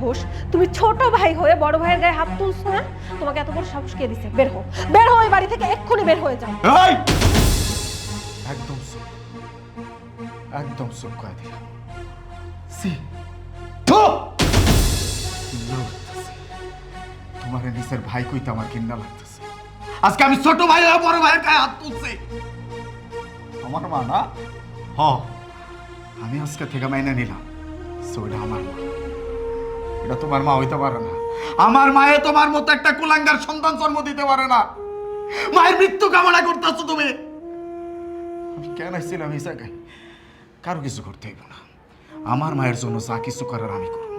সাহস। তুমি ছোট ভাই হয়ে বড় ভাইয়ের গায়ে হাত তুলছো না? তোমাকে এত বড় সাহস কে দিছে? বের হো বের হো এই বাড়ি থেকে, এক্ষুনি বের হয়ে যাও! একদম চুপ। একদম চুপ করে দিলাম। সি। তোমার নিচের ভাই কইতে আমার ঘৃণা লাগতেছে। আজকে আমি ছোট ভাই বড় ভাইয়ের গায়ে হাত তুলছি। আমার মা না? হ। আমি আজকে থেকে মাইনে নিলাম। এটা আমার মা। এটা তোমার মা হইতে পারে না। আমার মায়ে তোমার মতো একটা কুলাঙ্গার সন্তান জন্ম দিতে পারে না। মায়ের মৃত্যু কামনা করতেছো তুমি। আমি কেন আসছিলাম এই জায়গায়? কারও কিছু করতে হইব না। আমার মায়ের জন্য যা কিছু করার আমি করব।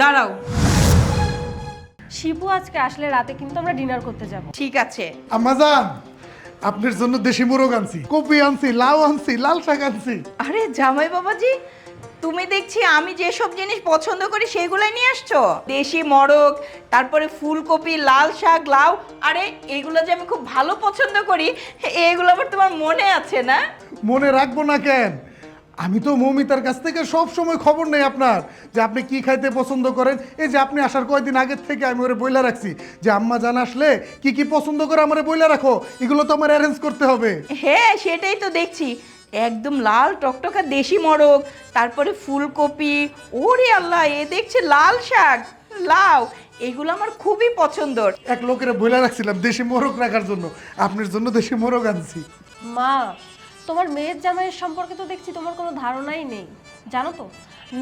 দাঁড়াও। শিবু আজকে আসলে রাতে কিন্তু আমরা ডিনার করতে যাব। ঠিক আছে। আমাজান আপনার জন্য দেশি মোরগ আনছি কপি আনছি লাউ আনছি লাল শাক আনছি। আরে জামাই বাবাজি তুমি দেখছি আমি যেসব জিনিস পছন্দ করি সেগুলোই নিয়ে আসছো? দেশি মরক তারপরে ফুলকপি লাল শাক লাউ আরে এগুলো যে আমি খুব ভালো পছন্দ করি এগুলো আবার তোমার মনে আছে না? মনে রাখব না কেন? আমি তো মৌমিতার কাছ থেকে সব সময় খবর নেই আপনার যে আপনি কি খাইতে পছন্দ করেন। এই যে আপনি আসার কয়েকদিন আগের থেকে আমি ওরে বইলা রাখছি যে আম্মা জান আসলে কি কি পছন্দ করে আমারে বইলা রাখো এগুলো তো আমার অ্যারেঞ্জ করতে হবে। হ্যাঁ সেটাই তো দেখছি। একদম লাল টকটকা দেশি মরক তারপরে ফুলকপি ওরে আল্লাহ এ দেখছে লাল শাক লাউ এগুলো আমার খুবই পছন্দর। এক লোকের বইলা রাখছিলাম দেশি মোরগ রাখার জন্য আপনার জন্য দেশি মোরগ আনছি। মা তোমার মেয়ের জামাইয়ের সম্পর্কে তো দেখছি তোমার কোনো ধারণাই নেই, জানো তো?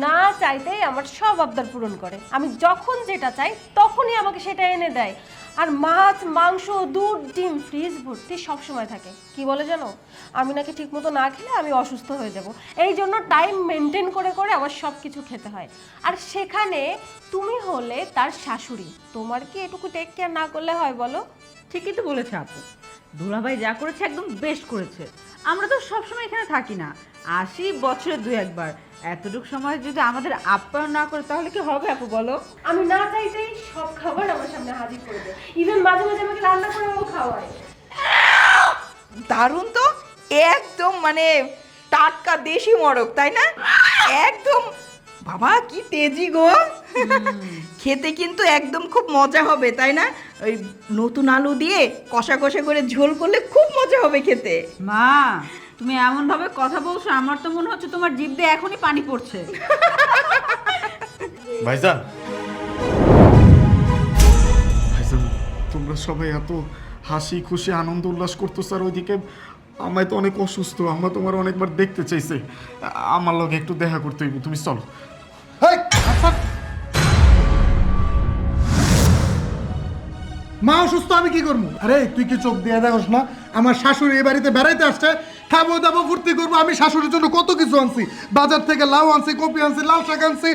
না চাইতেই আমার সব আবদার পূরণ করে। আমি যখন যেটা চাই তখনই আমাকে সেটা এনে দেয়। আর মাছ, মাংস, দুধ, ডিম, ফ্রিজ, ভর্তি সব সময় থাকে। কি বলে জানো? আমি নাকি ঠিকমতো না খেলে আমি অসুস্থ হয়ে যাব। এই জন্য টাইম মেনটেন করে করে আমার সব কিছু খেতে হয়। আর সেখানে তুমি হলে তার শাশুড়ি। তোমার কি এটুকু টেক কেয়ার না করলে হয় বলো? ঠিকই তো বলেছে আপু। দুলাভাই যা করেছে একদম বেস্ট করেছে। আমরা তো সবসময় এখানে থাকি না। আসি বছরে দু একবার। এতটুকু সময় যদি আমাদের আপ্যায়ন না করে তাহলে কি হবে আপু বলো? আমি না চাইতেই সব খাবার আমার সামনে হাজির করে দেয়। ইভেন মাঝে মাঝে আমাকে রান্না করেও খাওয়ায়। দারুণ তো। একদম মানে টাটকা দেশি মরক তাই না? একদম বাবা কি তেজি গো। খেতে কিন্তু একদম খুব মজা হবে তাই না? ওই নতুন আলু দিয়ে কষা কষা করে ঝোল করলে খুব মজা হবে খেতে। মা তুমি এমন ভাবে কথা বলছো আমার তো মনে হচ্ছে তোমার জিভ দিয়ে এখনই পানি পড়ছে। ভাইজান। ভাইজান তোমরা সবাই এত হাসি খুশি আনন্দ উল্লাস করতো আর ওইদিকে আমায় তো অনেক অসুস্থ আমরা তোমার অনেকবার দেখতে চাইছে। আমার লগে একটু দেখা করতে হইব তুমি চলো। মা অসুস্থ, আমি কি করব? আরে, তুই কি চোখ দিয়ে দেখোস না? আমার শাশুড়ি এই বাড়িতে বেড়াইতে আসছে, খাব দাবো, ফুর্তি করব। আমি শাশুড়ির জন্য কত কিছু আনছি। বাজার থেকে লাউ আনছি, কপি আনছি লাল শাক আনছি,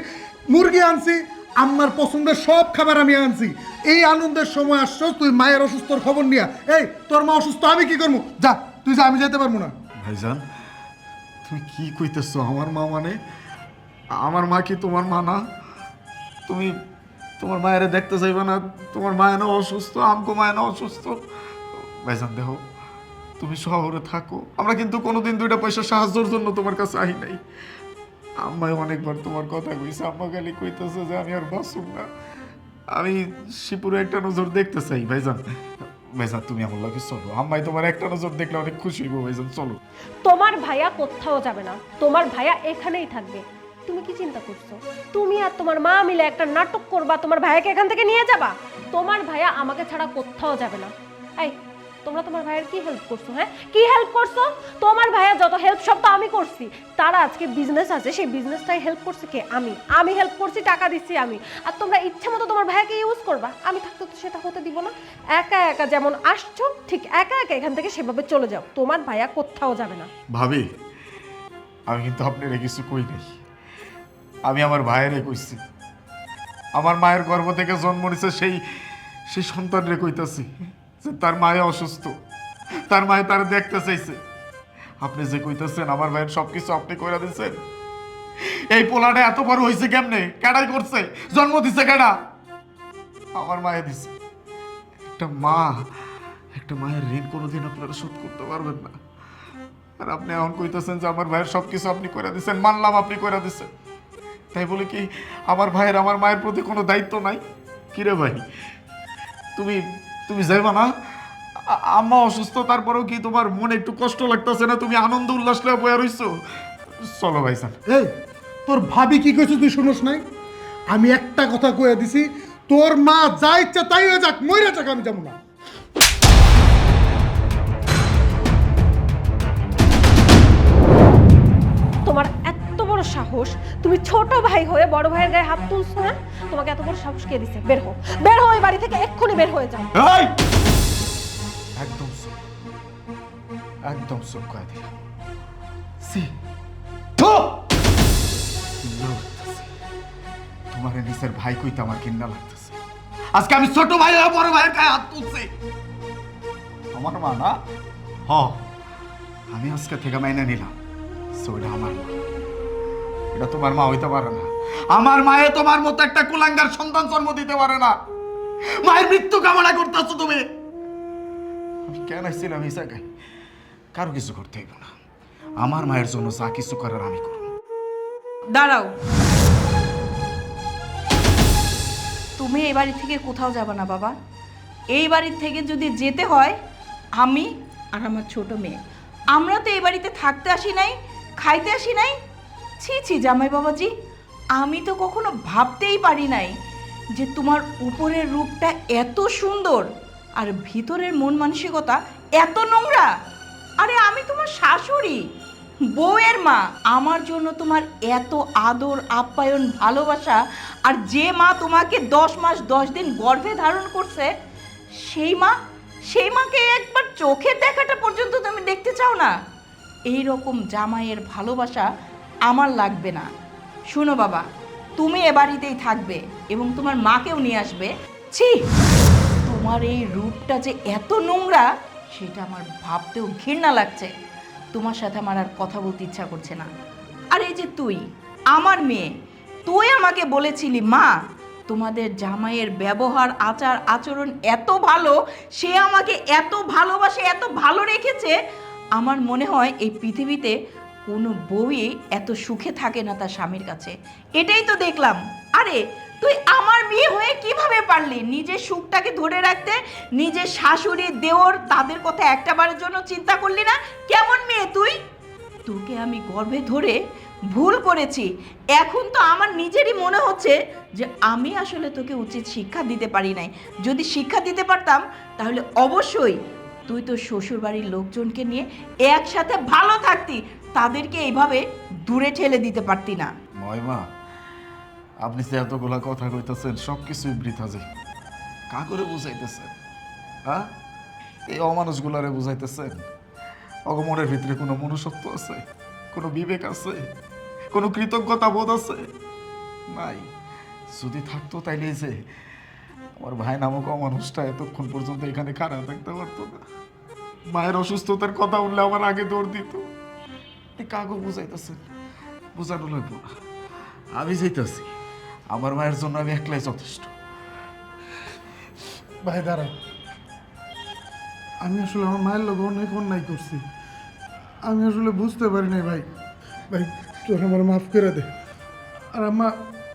মুরগি আনছি। আমার পছন্দের সব খাবার আমি আনছি। এই আনন্দের সময় আসছো তুই মায়ের অসুস্থর খবর নিয়া। এই, তোর মা অসুস্থ, আমি কি করব? যা, তুই যা, আমি যেতে পারব না। ভাইজান, তুমি কি কইতেছো? আমার মা মানে? আমার মা কি তোমার মা না? তুমি তোমার মায়ের দেখতে চাইবে না, তোমার মায়ের অসুস্থ আমকো মায়ের অসুস্থ। ভাইজান, দেখো, তুমি শহরে থাকো, আমরা কিন্তু কোনোদিন দুইটা পয়সা সাহায্যের জন্য তোমার কাছে আহি নাই। আম্মাই অনেকবার তোমার কথা কইছে, আম্মা খালি কইতেছে যে আমি আর বাঁচুম না। আমি শিপুরে একটা নজর দেখতে চাই, ভাইজান। ভাইজান, তুমি আমার লাগে চলো। আম্মাই তোমার একটা নজর দেখলে অনেক খুশি হইব, ভাইজান, চলো। তোমার ভাইয়া কোথাও যাবে না, তোমার ভাইয়া এখানেই থাকবে। তুমি কি চিন্তা করছ? তুমি আর তোমার মা মিলে একটা নাটক করবা, তোমার ভাইয়াকে এখান থেকে নিয়ে যাবা? তোমার ভাইয়া আমাকে ছাড়া কোথাও যাবে না। এই, তোমরা তোমার ভাইয়ের কি হেল্প করছ হ্যাঁ? কি হেল্প করছ? তোমার ভাইয়া যত হেল্প সব তো আমি করছি। তারা আজকে বিজনেস আছে, সেই বিজনেসটাই হেল্প করছে কে? আমি। আমি হেল্প করছি, টাকা দিচ্ছি আমি। আর তোমরা ইচ্ছে মতো তোমার ভাইয়াকে ইউজ করবা। আমি থাকতে তো সেটা হতে দিব না। একা একা যেমন আসছো, ঠিক একা একা এখান থেকে সেভাবে চলে যাও। তোমার ভাইয়া কোথাও যাবে না। ভাবি, আমি কিন্তু আপনার কিছু কই নাই। আমি আমার ভাইয়েরে কইছি। আমার মায়ের গর্ভ থেকে জন্ম নিছে সেই সেই সন্তানরে কইতাছি যে তার মায়ে অসুস্থ। তার মায়ে তার দেখতে চাইছে। আপনি যে কইতেছেন আমার ভাইয়ের সব কিছু আপনি কইরা দিচ্ছেন এই পোলাটা এত বড় হয়েছে কেমনে? কেডাই করছে? জন্ম দিছে কেডা? আমার মায়ে দিছে। একটা মা, একটা মায়ের ঋণ কোনোদিন আপনারা শোধ করতে পারবেন না। আর আপনি এখন কইতেছেন যে আমার ভাইয়ের সব কিছু আপনি করে দিচ্ছেন মানলাম আপনি করে দিচ্ছেন তাই বলে কি আমার ভাইয়ের আমার মায়ের প্রতি কোনো দায়িত্ব নাই? কিরে ভাই? তুমি তুমি যাইবা না? আম্মা অসুস্থ, তারপরেও কি তোমার মনে একটু কষ্ট লাগতেছে না? তুমি আনন্দ উল্লাস লয়ে বয়া রইছো? চলো ভাইসান এই, তোর ভাবি কি কইছে তুই শুনোস নাই? আমি একটা কথা কয়ে দিছি, তোর মা যা ইচ্ছা তাই হয়ে যাক, মইরা যাক, আমি যাব না। বড় সাহস। তুমি ছোট ভাই হয়ে বড় ভাইয়ের গায়ে হাত তুলছো না তোমাকে এত বড় সাহস কে দিছে? বের হো বের হো এই বাড়ি থেকে, এক্ষুনি বের হয়ে যাও! একদম চুপ। একদম চুপ করে দিলাম সি। লাগতেছে। তোমার নিচের ভাই কইতে আমার ঘৃণা লাগতেছে। আজকে আমি ছোট ভাই আর বড় ভাইয়ের গায়ে হাত তুলছি। আমার মা না? হ। আমি আজকে থেকে মাইনে নিলাম। এটা আমার মা। এটা তোমার মা হইতে পারে না। আমার মায়ে তোমার মতো একটা কুলাঙ্গার সন্তান জন্ম দিতে পারে না। মায়ের মৃত্যু কামনা করতেছো তুমি। আমি কেন আসছিলাম এই জায়গায়? কারও কিছু করতে হইব না। আমার মায়ের জন্য যা কিছু করার আমি করব। দাঁড়াও। তুমি এই বাড়ি থেকে কোথাও যাবে না বাবা। এই বাড়ির থেকে যদি যেতে হয়, আমি আর আমার ছোট মেয়ে। আমরা তো এই বাড়িতে থাকতে আসি নাই, খাইতে আসি নাই ছি ছি, জামাই বাবাজি, আমি তো কখনো ভাবতেই পারি নাই যে তোমার উপরের রূপটা এত সুন্দর আর ভিতরের মন মানসিকতা এত নোংরা। আরে আমি তোমার শাশুড়ি, বউয়ের মা, আমার জন্য তোমার এত আদর, আপ্যায়ন, ভালোবাসা আর যে মা তোমাকে দশ মাস, দশ দিন গর্ভে ধারণ করছে, সেই মা, সেই মাকে একবার চোখে দেখাটা পর্যন্ত তুমি দেখতে চাও না? এই রকম জামাইয়ের ভালোবাসা আমার লাগবে না। শোনো বাবা, তুমি এ বাড়িতেই থাকবে এবং তোমার মাকেও নিয়ে আসবে। ছি! তোমার এই রূপটা যে এত নোংরা, সেটা আমার ভাবতেও ঘৃণা লাগছে। তোমার সাথে আমার আর কথা বলতে ইচ্ছা করছে না। আর এই যে তুই, আমার মেয়ে, তুই আমাকে বলেছিলি, মা, তোমাদের জামাইয়ের ব্যবহার, আচার, আচরণ এত ভালো, সে আমাকে এত ভালোবাসে, এত ভালো রেখেছে, আমার মনে হয় এই পৃথিবীতে কোনো বউই এত সুখে থাকে না তার স্বামীর কাছে। এটাই তো দেখলাম। আরে, তুই আমার মেয়ে হয়ে কীভাবে পারলি? নিজের সুখটাকে ধরে রাখতে নিজের শাশুড়ি, দেওর তাদের কথা একটাবারের জন্য চিন্তা করলি না? কেমন মেয়ে তুই? তোকে আমি গর্ভে ধরে ভুল করেছি। এখন তো আমার নিজেরই মনে হচ্ছে যে আমি আসলে তোকে উচিত শিক্ষা দিতে পারি নাই। যদি শিক্ষা দিতে পারতাম, তাহলে অবশ্যই তুই তো শ্বশুর বাড়ির লোকজনকে নিয়ে একসাথে ভালো থাকতি। তাদেরকে এইভাবে দূরে ঠেলে দিতে পারতি না। নয় মা আপনি যে এতগুলা কথা কইতেছেন সব কিছুই বৃথা যে। কা করে বুঝাইতেছেন? হ্যাঁ? এই অমানুষগুলারে বুঝাইতেছেন? অগমনের ভিতরে কোনো মনুষ্যত্ব আছে? কোনো বিবেক আছে? কোনো কৃতজ্ঞতা বোধ আছে? নাই। যদি থাকতো তাইলে যে, আমার ভাই নামক অমানুষটা এতক্ষণ পর্যন্ত এখানে খারাপ থাকতে পারতো না। মায়ের অসুস্থতার কথা উঠলে আমার আগে দৌড় দিত। আপনি কাগো বুঝাইতেছেন। বুঝানো লাগবো না। আমি যাইতেছি। আমার মায়ের জন্য আমি একলাই যথেষ্ট। ভাই দাঁড়া আমি আসলে আমার মায়ের লোক অনেক অন্যায় করছি। আমি আসলে বুঝতে পারি নাই ভাই। ভাই তোর আমার মাফ করে দে। আর আম্মা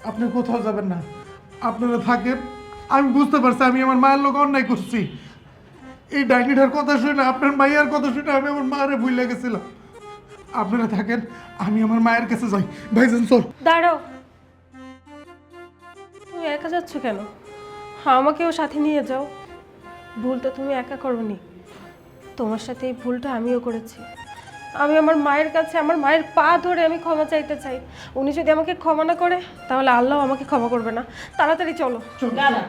আপনি কোথাও যাবেন না। আপনারা থাকেন আমি বুঝতে পারছি আমি আমার মায়ের লোক অন্যায় করছি। এই ডাইনিটার কথা শুনে আপনার মায়ের কথা শুনে আমি আমার মায়ের ভুল লেগেছিলাম আপনারা থাকেন আমি আমার মায়ের কাছে যাই। ভাইজান চল। দাঁড়াও। তুমি একা যাচ্ছ কেন? আমাকেও সাথে নিয়ে যাও। ভুলটা তুমি একা করনি। তোমার সাথে এই ভুলটা আমিও করেছি। আমি আমার মায়ের কাছে আমার মায়ের পা ধরে আমি ক্ষমা চাইতে চাই। উনি যদি আমাকে ক্ষমা না করে তাহলে আল্লাহ আমাকে ক্ষমা করবে না। তাড়াতাড়ি চলো। না না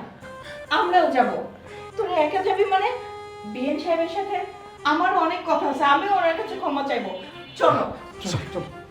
আমরাও যাব। তোরা একা যাবি মানে? বিএন সাহেবের সাথে আমার অনেক কথা আছে আমিও ওনার কাছে ক্ষমা চাইব। চল চল